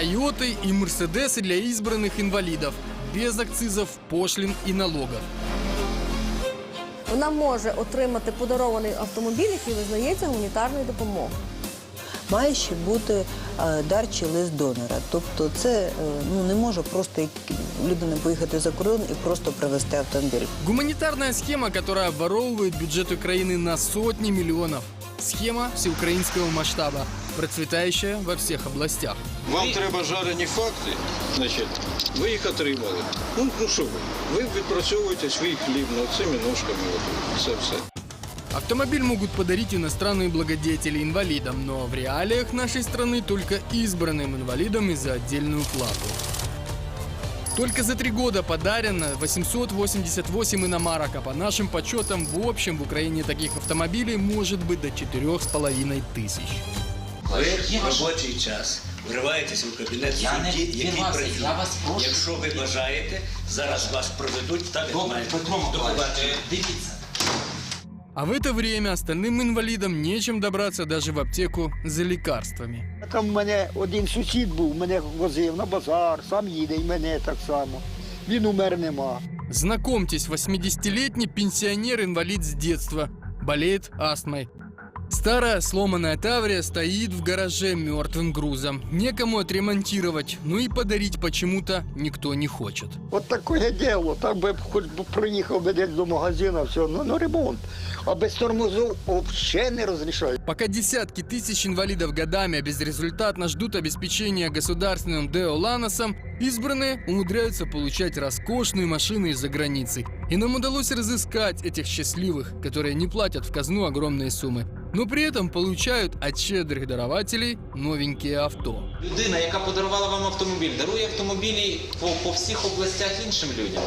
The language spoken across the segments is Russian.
Тойоты и Мерседесы для избранных инвалидов. Без акцизов, пошлин и налогов. Вона може отримати подарований автомобіль, який визнається гуманітарною допомогою. Має ще бути е, дар чи лист донора. Тобто це е, ну, не може просто як людина поїхати за кордон і просто привезти автомобіль. Гуманитарная схема, которая обворовывает бюджет Украины на сотни миллионов. Схема всеукраинского масштаба, процветающая во всех областях. Вам треба жарені факти, значить, ви їх отримали. Ну, ну що ви? Ви відпрацьовуєте свій хліб, ну цими ножками. От, це все. Автомобиль могут подарить иностранные благодетели инвалидам, но в реалиях нашей страны только избранным инвалидам и за отдельную плату. Только за три года подарено 888 иномарок, а по нашим подсчетам в общем в Украине таких автомобилей может быть до 4,5 тысяч. Ви в робочий час вриваєтеся в кабінет Я не судді, який вривався, працює. я вас прошу. Якщо ви бажаєте, зараз вас проведуть так, як Добре, маєте. Петро До Миколаївич, побачення. дивіться. А в это время остальным инвалидам нечем добраться даже в аптеку за лекарствами. Там в мене один сусід був, мене возив на базар, сам їде і мене так само. Він умер нема. Знакомьтесь, 80-летний пенсионер-инвалид с детства. Болеет астмой. Старая сломанная Таврия стоит в гараже мертвым грузом. Некому отремонтировать, ну и подарить почему-то никто не хочет. От таке діло. Так би хоч би проїхав би десь до магазину, все, ну, ну ремонт. А без тормозів взагалі не розрішають. Пока десятки тысяч инвалидов годами безрезультатно ждут обеспечения государственным Део Ланосом, избранные умудряются получать роскошные машины из-за границы. И нам удалось разыскать этих счастливых, которые не платят в казну огромные суммы, Но при этом получают от щедрых дарователей новенькие авто. Людина, яка подарувала вам автомобіль, дарує автомобілі по, по всіх областях іншим людям.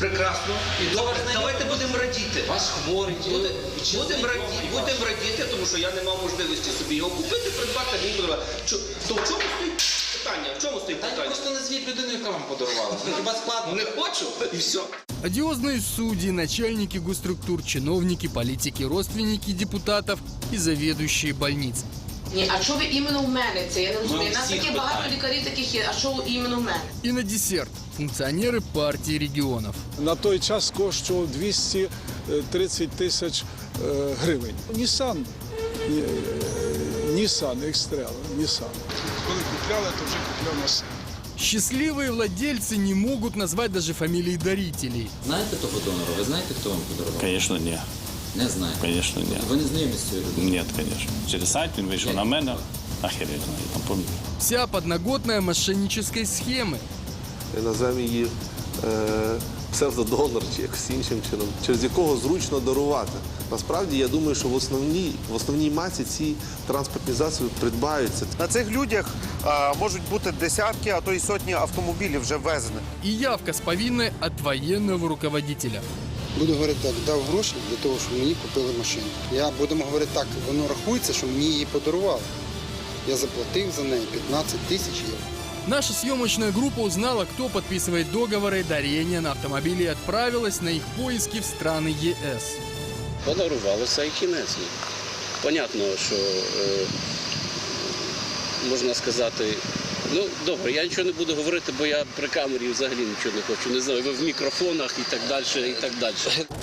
Прекрасно. І добре. Давайте будемо радіти. Ваш хворий, Буде- Будемо радіти, вас. будемо радіти, тому що я не мав можливості собі його купити, придбати, мені подарували. Чо- То в чому стоїть питання? В чому стоїть Та ні, питання? просто назвіть людину, яка вам подарувала. Ну, Хіба складно? Не хочу, і все. Одиозные судьи, начальники госструктур, чиновники, политики, родственники депутатов и заведующие больниц. Ні, а що ви іменно в мене це? Я не розумію. У нас всіх таке багато питань. лікарів таких є. А що іменно в мене? И на десерт функционеры партии регионов. на той час коштував 230 тисяч е, гривень. Нісан, Нісан, Екстрел, Нісан. Коли купляли, то вже купляв на себе. Счастливые владельцы не могут назвать даже фамилии дарителей. Знаєте того донора? Ви знаєте, хто вам подарував? Конечно, ні. Не знаєте. Конечно, ні. Ви не знайомі з цією людиною? Ні, конечно. Через сайт він вийшов на мене. Ахер я знаю, там пам'ятаю. Вся подноготная мошеннической схемы. називаємо її е, псевдодонор чи якось іншим чином, через якого зручно дарувати. Насправді я думаю, що в основній, в основній масі ці транспортні засоби придбаються. На цих людях а, можуть бути десятки, а то й сотні автомобілів вже ввезених. И явка с повинной от военного руководителя. Буду говорити так, дав гроші для того, щоб мені купили машину. Я будемо говорити так, воно рахується, що мені її подарували. Я заплатив за неї 15 тисяч євро. Наша съемочная группа узнала, кто подписывает договоры дарения на автомобили и отправилась на их поиски в страны ЕС. Подарувалося і кінець. Понятно, що е, можна сказати. Ну, добре, я нічого не буду говорити, бо я при камері взагалі нічого не хочу. Не знаю, ви в мікрофонах і так далі, і так далі.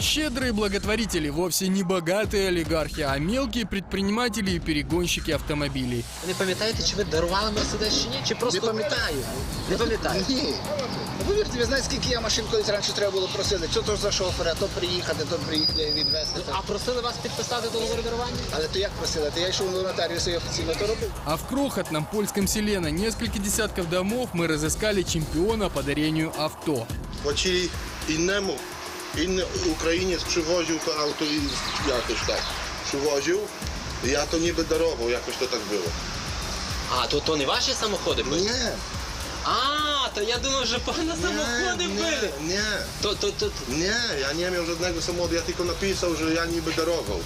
Щедрые благотворители вовсе не богатые олигархи, а мелкие предприниматели и перегонщики автомобилей. Не пам'ятаєте, чи ви дарували Мерседес чи ні? Чи просто... Не пам'ятаю. Не пам'ятаю. Ні. Повірте, ви знаєте, скільки я машин колись раніше треба було просити. Що то за шофера, то приїхати, то приїхати відвезти. А просили вас підписати договор дарування? Але то як просили? То я йшов до нотаріуса і офіційно то робив. А в крохотном польском селе на несколько десятков домов мы разыскали чемпиона по дарению авто. Ci innemu, inny Ukrainiec przywoził to auto i jakoś tak przywoził. Ja to niby darował, jakoś to tak było. А, то, то не ваші самоходи були? Nie, А, то я думав, що погано самоходи nie, були. nie, nie. То, то, то, Nie, ja nie miał żadnego samochodu, ja tylko napisał, że ja niby darował.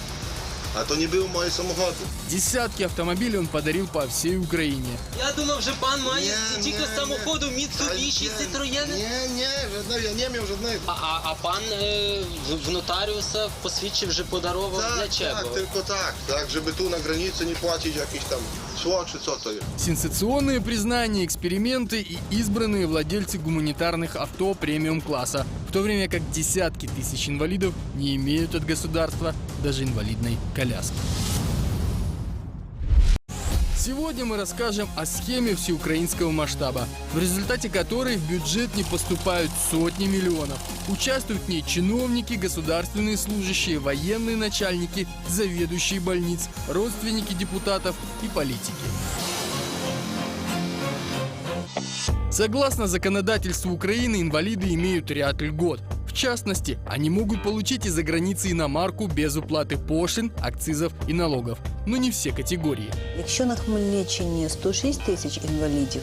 А то не був мої самогоди. Десятки автомобилей он подарил по всей Украине. Я думав, що пан має Ні, тільки ні, самоходу Mitsubishi, Ні, Citroen. Ні, ні, жодної, я не мав жодної. А, а, а пан е, в, в нотаріуса посвідчив, вже подарував для Так, чого? так, тільки так. Так, щоб ту на границі не платити якісь там СВО чи що то є. Сенсационные признания, эксперименты и избранные владельцы гуманитарных авто премиум-класса, в То время как десятки тысяч инвалидов не имеют от государства даже инвалидной коляски. Сегодня мы расскажем о схеме всеукраинского масштаба, в результате которой в бюджет не поступают сотни миллионов. Участвуют в ней чиновники, государственные служащие, военные начальники, заведующие больниц, родственники депутатов и политики. Согласно законодательству Украины, инвалиды имеют ряд льгот. В частности, они могут получить из-за границы иномарку без уплаты пошлин, акцизов и налогов. Но не все категории. Якщо на Хмельниччині 106 тисяч інвалідів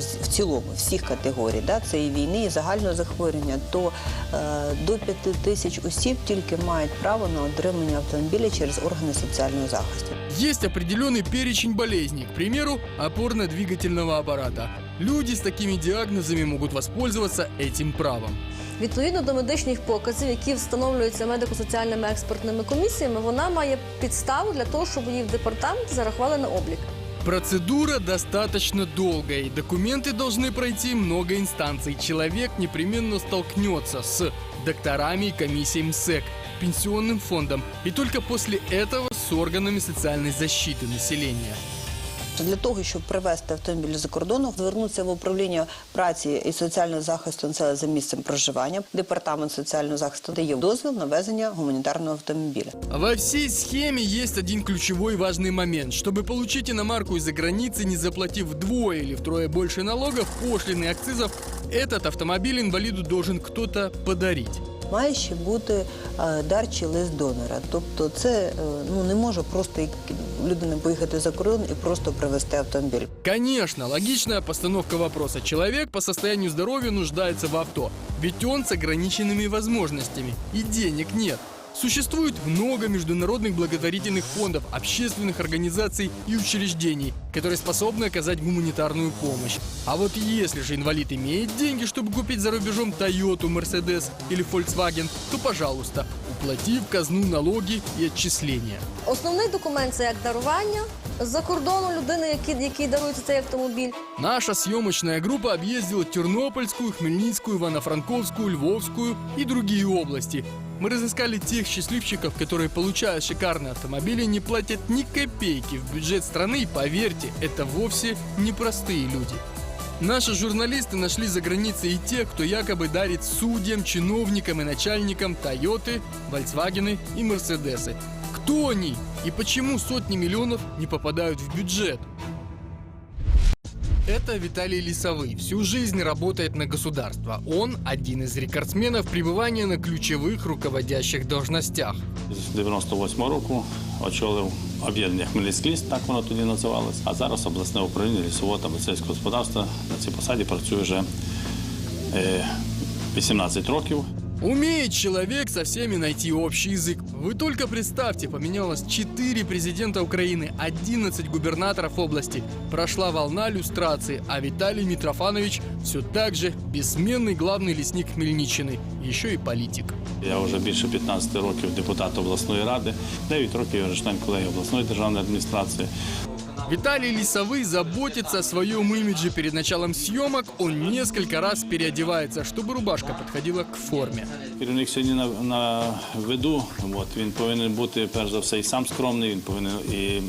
з- в цілому всіх категорій, да, це і війни, і загального захворювання, то е, до 5 тисяч осіб тільки мають право на отримання автомобіля через органи соціального захисту. Есть определенный перечень болезней, к примеру, опорно-двигательного аппарата. Люди с такими диагнозами могут воспользоваться этим правом. Відповідно до медичних показів, які встановлюються медико-соціальними експертними комісіями, вона має підставу для того, щоб її в департамент зарахували на облік. Процедура достаточно долгая, и документы должны пройти много инстанций. Человек непременно столкнется с докторами и комиссией МСЭК, пенсионным фондом, и только после этого с органами социальной защиты населения. Для того, щоб привезти автомобіль за кордону, звернутися в управління праці і соціального захисту населення за місцем проживання. Департамент соціального захисту дає дозвіл на везення гуманітарного автомобіля. Во всей схеме есть один ключевой важный момент. Чтобы получить иномарку из-за границы, не заплатив вдвое или втрое больше налогов, пошлин и акцизов, этот автомобиль инвалиду должен кто-то подарить. Має ще бути е, дар чи лист донора. Тобто, це е, ну не може просто як людина поїхати за кордон і просто привезти автомобіль. Конечно, логичная постановка вопроса. Человек по состоянию здоровья нуждается в авто, ведь он с ограниченными возможностями и денег нет. Существует много международных благотворительных фондов, общественных организаций и учреждений, которые способны оказать гуманитарную помощь. А вот если же инвалид имеет деньги, чтобы купить за рубежом Toyota, Mercedes или Volkswagen, то, пожалуйста, уплати в казну налоги и отчисления. Основний документ це як дарування з-за кордону людини, який, який дарується цей автомобіль. Наша съемочная группа объездила Тернопольскую, Хмельницкую, Ивано-Франковскую, Львовскую и другие области. Мы разыскали тех счастливчиков, которые, получая шикарные автомобили, не платят ни копейки в бюджет страны. И поверьте, это вовсе не простые люди. Наши журналисты нашли за границей и тех, кто якобы дарит судьям, чиновникам и начальникам Тойоты, Volkswagen и Мерседесы. Кто они и почему сотни миллионов не попадают в бюджет? Это Виталий Лисовый. Всю жизнь работает на государство. Он один из рекордсменов пребывания на ключевых руководящих должностях. З 98 року очолив об'єднання Хмельницький ліс, так воно тоді називалось. А зараз обласне управління лісового та мисливського господарства на цій посаді працює вже е, 18 років. Умеет человек со всеми найти общий язык. Вы только представьте, поменялось 4 президента Украины, 11 губернаторов области. Прошла волна люстрации, а Виталий Митрофанович все так же бессменный главный лесник Хмельниччины, еще и политик. Я вже більше 15 років депутат обласної ради, 9 років я член колегії обласної державної адміністрації. Виталий Лисовый заботится о своем имидже перед началом съемок. Он несколько раз переодевается, чтобы рубашка подходила к форме. Керівник сьогодні на, на виду. От, він повинен бути, перш за все, і сам скромний, він повинен і, і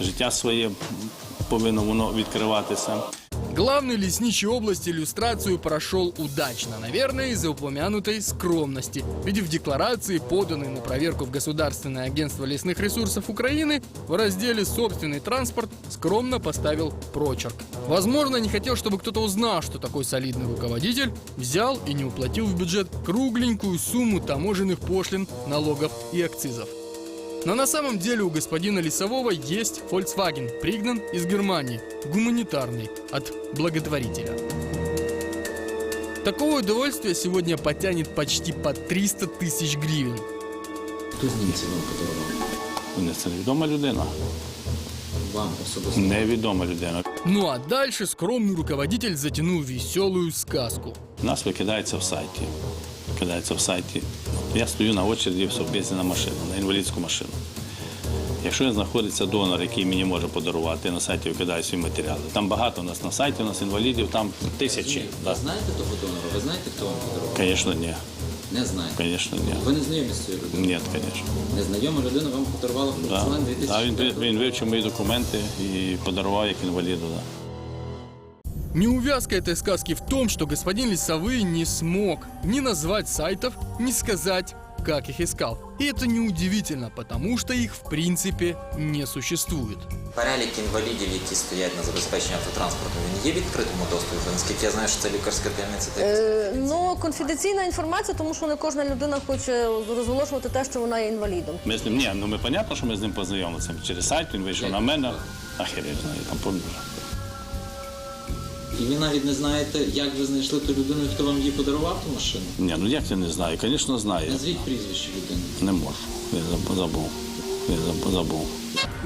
життя своє повинно воно відкриватися. Главный лесничий области иллюстрацию прошел удачно, наверное, из-за упомянутой скромности. Ведь в декларации, поданной на проверку в Государственное агентство лесных ресурсов Украины, в разделе «Собственный транспорт» скромно поставил прочерк. Возможно, не хотел, чтобы кто-то узнал, что такой солидный руководитель взял и не уплатил в бюджет кругленькую сумму таможенных пошлин, налогов и акцизов. Но на самом деле у господина Лесового есть Volkswagen, пригнан из Германии, гуманитарный, от благотворителя. Такое удовольствие сегодня потянет почти по 300 тысяч гривен. Хто з німців вам подарував? Це невідома людина. Вам особисто. Невідома людина. Ну а дальше скромный руководитель затянул веселую сказку. У нас викидається в сайті. Викидається в сайті. Я стою на очереді в совбезі на машину, на інвалідську машину. Якщо знаходиться донор, який мені може подарувати, на сайті викидаю свої матеріали. Там багато у нас на сайті, у нас інвалідів, там тисячі. Ви знаєте того донора? Ви знаєте, хто вам подарував? Звісно, ні. Не знаєте. Звісно, ні. Ви не знайомі з цією людиною? Ні, звісно. Незнайома людина вам подарувала Да. Да, він, він вивчив мої документи і подарував як інваліду. Да. Неувязка этой сказки в том, что господин Лисовый не смог ни назвать сайтов, ни сказать, как их искал. И это неудивительно, потому что их в принципе не существует. Перелік інвалідів, які стоять на забезпеченні автотранспорту, він є в відкритому доступі. Наскільки я знаю, що це лікарська таємниця. Е, ну, конфіденційна інформація, тому що не кожна людина хоче розголошувати те, що вона є інвалідом. Ми з ним, ні, ну ми понятно, що ми з ним познайомилися. Через сайт він вийшов на мене, а хер я знаю, там помню. І ви навіть не знаєте, як ви знайшли ту людину, хто вам її подарував ту машину? Ні, ну як я не знаю, звісно знаю. Назвіть прізвище людини. Не можу. Я заб- забув. Я забув.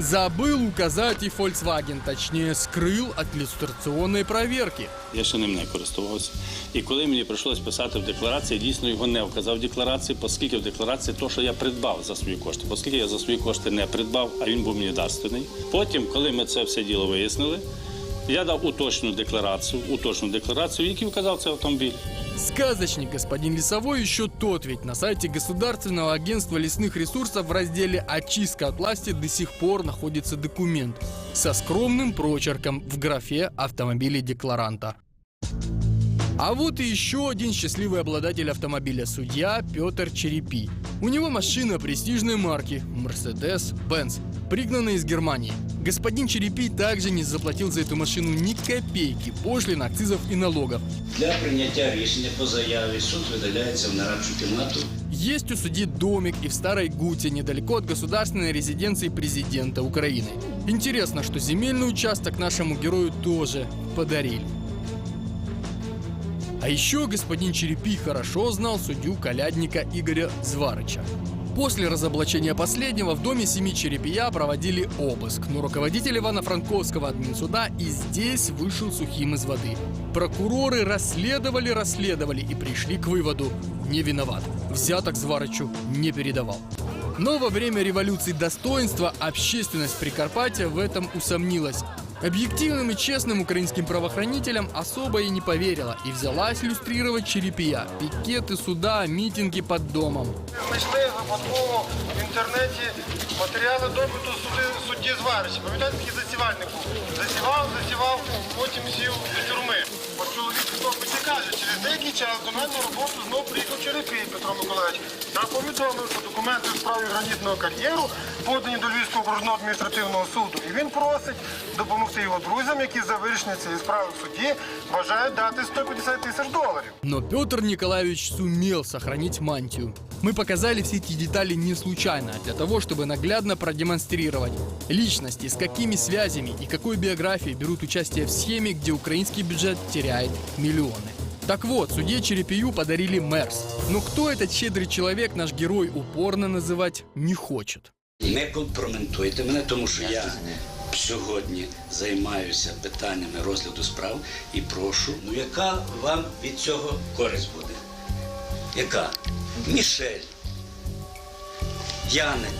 Забыл указать и Volkswagen, точнее скрыл от иллюстрационной проверки. Я ще ним не користувався. І коли мені прийшлось писати в декларації, дійсно його не вказав в декларації, оскільки в декларації то, що я придбав за свої кошти, оскільки я за свої кошти не придбав, а він був мені дарственний. Потім, коли ми це все діло вияснили, я дав уточну декларацію, уточну декларацію, в якій вказав цей автомобіль. Сказочник господин Лесовой еще тот, ведь на сайте Государственного агентства лесных ресурсов в разделе «Очистка от власти» до сих пор находится документ со скромным прочерком в графе «Автомобили декларанта». А вот и еще один счастливый обладатель автомобиля – судья Петр Черепи. У него машина престижной марки – Mercedes-Benz, пригнанная из Германии. Господин Черепи также не заплатил за эту машину ни копейки пошлин, акцизов и налогов. Для прийняття рішення по заяві суд видаляється в нарадчу кімнату. Есть у судьи домик и в Старой Гуте, недалеко от государственной резиденции президента Украины. Интересно, что земельный участок нашему герою тоже подарили. А еще господин Черепи хорошо знал судью колядника Игоря Зварыча. После разоблачения последнего в доме семьи Черепия проводили обыск, но руководитель Ивано-Франковского админсуда и здесь вышел сухим из воды. Прокуроры расследовали, расследовали и пришли к выводу – не виноват. Взяток Зварычу не передавал. Но во время революции достоинства общественность Прикарпатия в этом усомнилась. Объективным и честным украинским правоохранителям особо и не поверила и взялась иллюстрировать Черепия. Пикеты суда, митинги под домом. Знайшли випадково в інтернеті матеріали допиту суди, судді Зварича. Пам'ятаєте, такий засівальник був? Засівав, засівав, потім сів до тюрми. От чоловік в допиті каже, через деякий час до мене на роботу знов приїхав Черепій Петро Миколаївич. Я повідомив, що документи в справі гранітного кар'єру подані до Львівського окружного адміністративного суду. І він просить допомогти його друзям, які за вирішення цієї справи в суді бажають дати 150 тисяч доларів. Но Петр Николаевич сумел сохранить мантию. Мы показали все эти детали не случайно, а для того, чтобы наглядно продемонстрировать личности, с какими связями и какой биографией берут участие в схеме, где украинский бюджет теряет миллионы. Так вот, судье Черепию подарили Мерс. Но кто этот щедрый человек, наш герой упорно называть не хочет. Не компрометуйте мене, тому що я сьогодні займаюся питаннями розгляду справ і прошу, ну яка вам від цього користь буде? Яка? Мішель, Яник.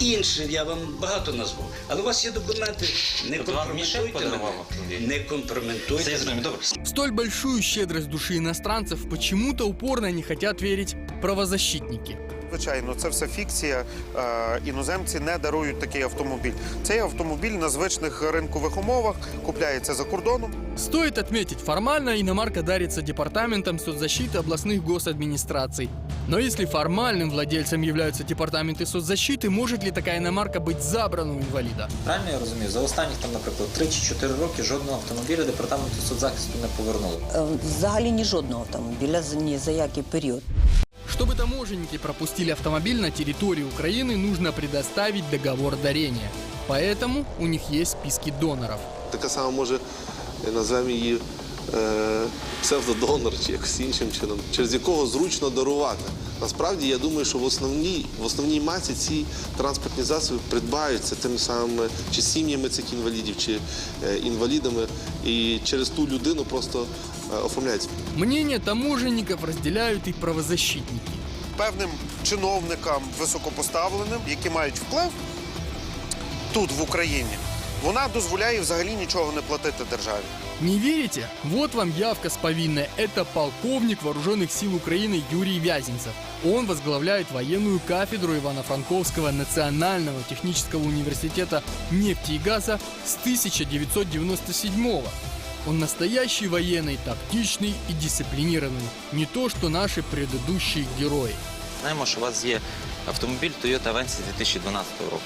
Інші я вам багато назву. Але у вас є документи. Не Тобто компрометуйте мене. Не компрометуйте. Я добре. Столь большую щедрость души иностранцев почему-то упорно не хотят верить правозащитники Звичайно, це все фікція. Е, Іноземці не дарують такий автомобіль. Цей автомобіль на звичних ринкових умовах купляється за кордоном. Стоит отметить, формально иномарка дарится департаментом соцзащиты областных госадминистраций. Но если формальным владельцем являются департаменты соцзащиты, может ли такая иномарка быть забрана у инвалида? Правильно я розумію? За останніх там, наприклад, 3 чи 4 роки жодного автомобіля департаменту соцзахисту не повернули. Е, Взагалі ні жодного автомобіля за- ні за який період. Чтобы таможенники пропустили автомобиль на территорию Украины, нужно предоставить договор дарения. Поэтому у них есть списки доноров. Така сама може е, назвемо її е, псевдодонор чи якось іншим чином, через якого зручно дарувати. Насправді я думаю, що в основній, в основній масі ці транспортні засоби придбаються тими самими чи сім'ями цих інвалідів, чи е, інвалідами, і через ту людину просто е, оформляється. Мнение таможенников разделяют и правозащитники. Певним чиновникам високопоставленим, які мають вплив тут, в Україні, вона дозволяє взагалі нічого не платити державі. Не верите? Вот вам явка с повинной. Это полковник вооруженных сил Украины Юрий Вязенцев. Он возглавляет военную кафедру Ивано-Франковского национального технического университета нефти и газа с 1997 -го. Он настоящий военный, тактичный и дисциплинированный. Не то, что наши предыдущие герои. Знаємо, що у вас є автомобіль Toyota Avensis 2012 року.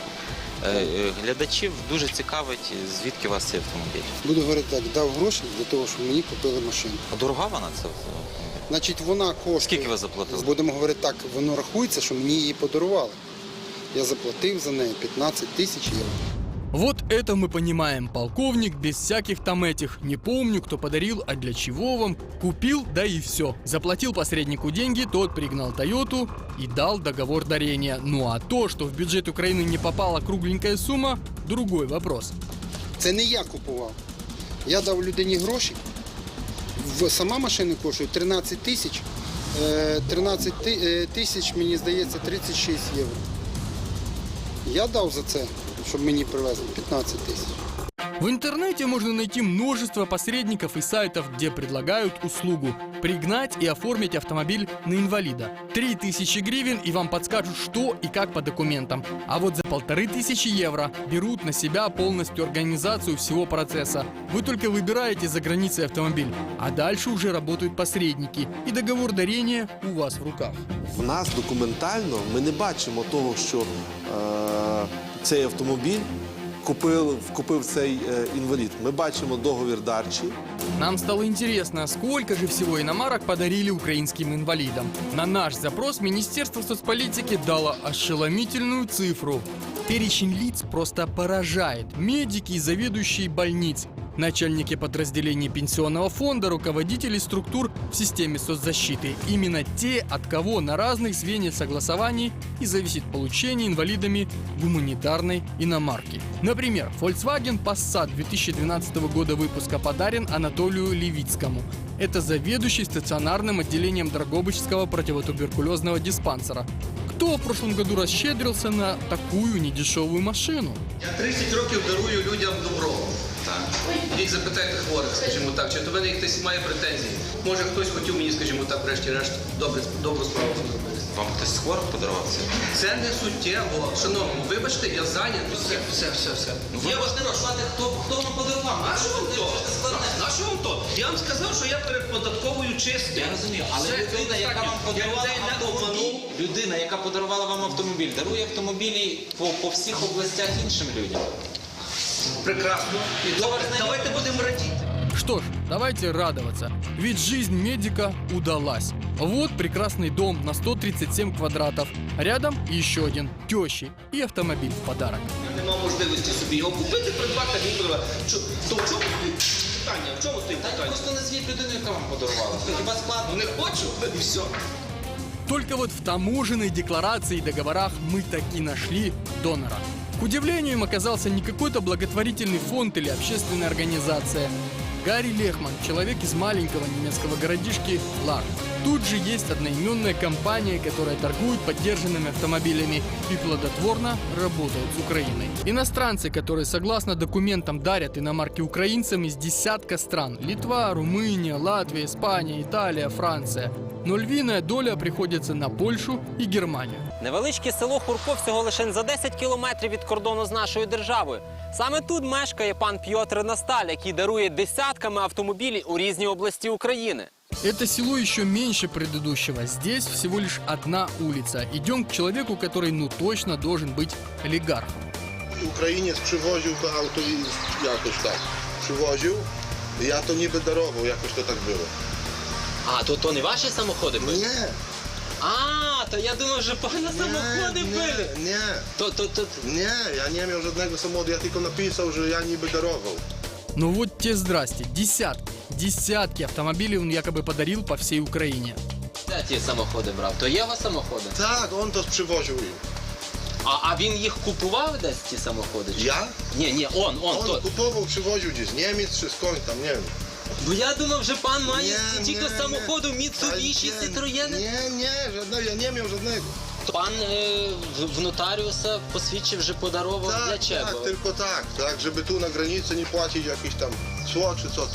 Е, е, Глядачів дуже цікавить, звідки у вас цей автомобіль. Буду говорити так, дав гроші для того, щоб мені купили машину. А дорога вона це? Значить, вона коштує. Скільки ви заплатили? Будемо говорити так, воно рахується, що мені її подарували. Я заплатив за неї 15 тисяч євро. Вот это мы понимаем, полковник, без всяких там этих. Не помню, кто подарил, а для чего вам. Купил, да и все. Заплатил посреднику деньги, тот пригнал Тойоту и дал договор дарения. Ну а то, что в бюджет Украины не попала кругленькая сумма, другой вопрос. Це не я купував. Я дав людині гроші. В- Сама машина коштує 13 тисяч. Е, 13 ти- е, тисяч, мені здається, 36 євро. Я дав за це, щоб мені привезли 15 тисяч. В интернете можно найти множество посредников и сайтов, где предлагают услугу пригнать и оформить автомобиль на инвалида. 3000 гривен и вам подскажут, что и как по документам. А вот за полторы тысячи евро берут на себя полностью организацию всего процесса. Вы только выбираете за границей автомобиль, а дальше уже работают посредники, и договор дарения у вас в руках. В нас документально ми не бачимо того, що е, цей автомобіль купив, купив цей е, інвалід. Ми бачимо договір дарчі. Нам стало интересно, сколько же всего иномарок подарили украинским инвалидам. На наш запрос Министерство соцполитики дало ошеломительную цифру. Перечень лиц просто поражает. Медики и заведующие больниц, начальники подразделений пенсионного фонда, руководители структур в системе соцзащиты. Именно те, от кого на разных звеньях согласований и зависит получение инвалидами гуманитарной иномарки. Например, Volkswagen Passat 2012 года выпуска подарен Анатолию Левицкому. Это заведующий стационарным отделением Драгобычского противотуберкулезного диспансера. Кто в прошлом году расщедрился на такую недешевую машину? Я 30 років дарую людям добро. Ідіть запитайте хворих, скажімо так, чи до мене хтось має претензії. Може хтось хотів мені, скажімо так, врешті-решт добре, добру справу зробити. Вам хтось з хворих подарував це? Це не суттєво. Шановні, вибачте, я зайнятий. Все, все, все, все. Ви Я вас можете назвати, хто, хто вам подарував. А що вам то? На що вам то? Я вам сказав, що я перед податковою чистий. Я розумію, але Все, людина, яка вам. Я подарувала людей не автомобіль, обманув. людина, яка подарувала вам автомобіль, дарує автомобілі по, по всіх областях іншим людям. Прекрасно. І добре, давайте будемо радіти. Что ж, давайте радоваться, ведь жизнь медика удалась. Вот прекрасный дом на 137 квадратов. Рядом еще один тещи и автомобиль в подарок. Нема можливості собі його купити, придбати, вибрала. Чо- То в чому питання? В чому стоїть Так питання? просто назвіть людину, яка вам подарувала. Це хіба складно? Не хочу, і все. Только вот в таможенной декларации и договорах мы таки нашли донора. К удивлению, им оказался не какой-то благотворительный фонд или общественная организация. Гарри Лехман, человек из маленького немецкого городишки Лар. Тут же есть одноименная компания, которая торгует поддержанными автомобилями и плодотворно работает с Украиной. Иностранцы, которые согласно документам дарят иномарки украинцам из десятка стран. Литва, Румыния, Латвия, Испания, Италия, Франция. Но львиная доля приходится на Польшу и Германию. Невеличке село Хурко всього лише за 10 кілометрів від кордону з нашою державою. Саме тут мешкає пан Пьотр Насталь, який дарує десятками автомобілів у різні області України. Это село еще меньше предыдущего. Здесь всего лишь одна улица. Идем к человеку, который ну точно должен быть олигархом. Українець привозив то авто і якось так. Привозив, і я то ніби дарував, якось то так було. А, то, то не ваші самоходи були? Ні. А, то я думав, що пана самоходи ні, були. Ні, То, то, то... ні, я не мав жодного самоходу, я тільки написав, що я ніби дарував. Ну вот те здрасте. Десятки, десятки автомобилей он якобы подарил по всей Украине. Де ті самоходи брав? То його самоходи? On to przywoził im. А, а він їх купував десь ці самоходи? чи- Ja? Ні, ні, он, он, On то. z Niemiec czy skąd tam, nie wiem. Бо я думав, що пан має Не, тільки не, самоходу Міцубіші Та, Citroєни. Ні, ні, жодного, я не мав жодного. Пан е, в- в нотаріуса посвідчив вже подарував для Так, так, чего. тільки так. Так, щоб ту на границі не платить якийсь там 100 чи 600.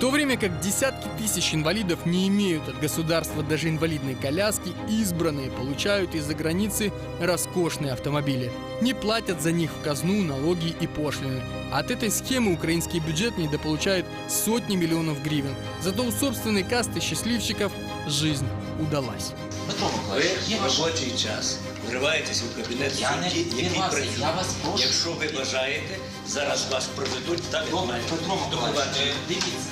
то время как десятки тысяч инвалидов не имеют от государства даже инвалидной коляски, избранные получают из-за границы роскошные автомобили. Не платят за них в казну налоги и пошлины. От этой схемы украинский бюджет недополучает сотни миллионов гривен. Зато у собственной касты счастливчиков жизнь удалась. Ви в робочий час вриваєтесь у кабінет Я не судді, який вривався, працює. я вас прошу. Якщо ви бажаєте, зараз вас проведуть та Добре, відмають. Петро До Миколаївич, побачення. дивіться,